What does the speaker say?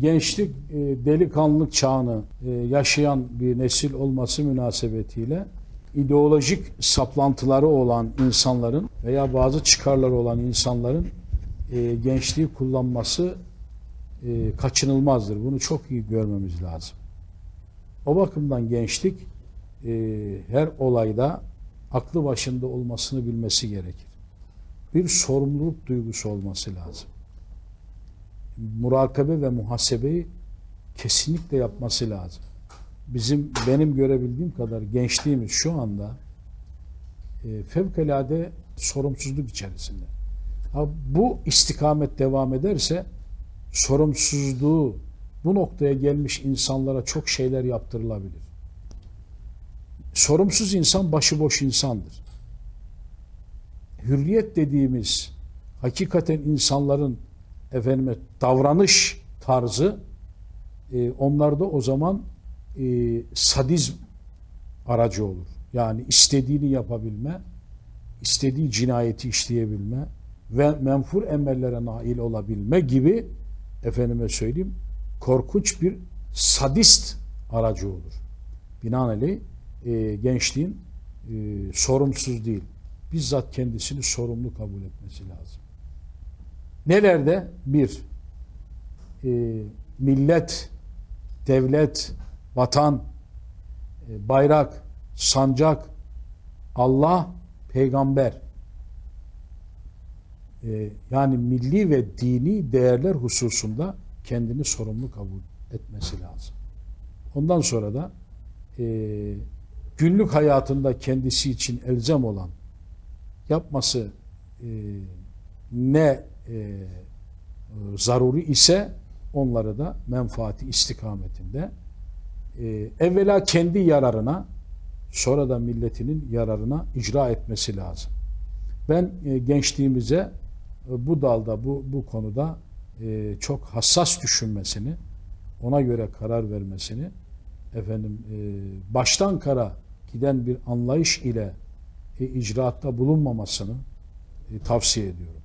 gençlik e, delikanlılık çağını e, yaşayan bir nesil olması münasebetiyle ideolojik saplantıları olan insanların veya bazı çıkarları olan insanların e, gençliği kullanması kaçınılmazdır. Bunu çok iyi görmemiz lazım. O bakımdan gençlik her olayda aklı başında olmasını bilmesi gerekir. Bir sorumluluk duygusu olması lazım murakabe ve muhasebeyi kesinlikle yapması lazım. Bizim benim görebildiğim kadar gençliğimiz şu anda e, fevkalade sorumsuzluk içerisinde. Ha, bu istikamet devam ederse sorumsuzluğu bu noktaya gelmiş insanlara çok şeyler yaptırılabilir. Sorumsuz insan başıboş insandır. Hürriyet dediğimiz hakikaten insanların efendime davranış tarzı e, onlarda o zaman e, sadizm aracı olur. Yani istediğini yapabilme, istediği cinayeti işleyebilme ve menfur emellere nail olabilme gibi efendime söyleyeyim korkunç bir sadist aracı olur. Binaenaleyh e, gençliğin e, sorumsuz değil, bizzat kendisini sorumlu kabul etmesi lazım. Nelerde? Bir, e, millet, devlet, vatan, e, bayrak, sancak, Allah, peygamber. E, yani milli ve dini değerler hususunda kendini sorumlu kabul etmesi lazım. Ondan sonra da e, günlük hayatında kendisi için elzem olan yapması e, ne e, zaruri ise onları da menfaati istikametinde e, evvela kendi yararına sonra da milletinin yararına icra etmesi lazım. Ben e, gençliğimize e, bu dalda bu bu konuda e, çok hassas düşünmesini, ona göre karar vermesini, efendim e, baştan kara giden bir anlayış ile e, icraatta bulunmamasını e, tavsiye ediyorum.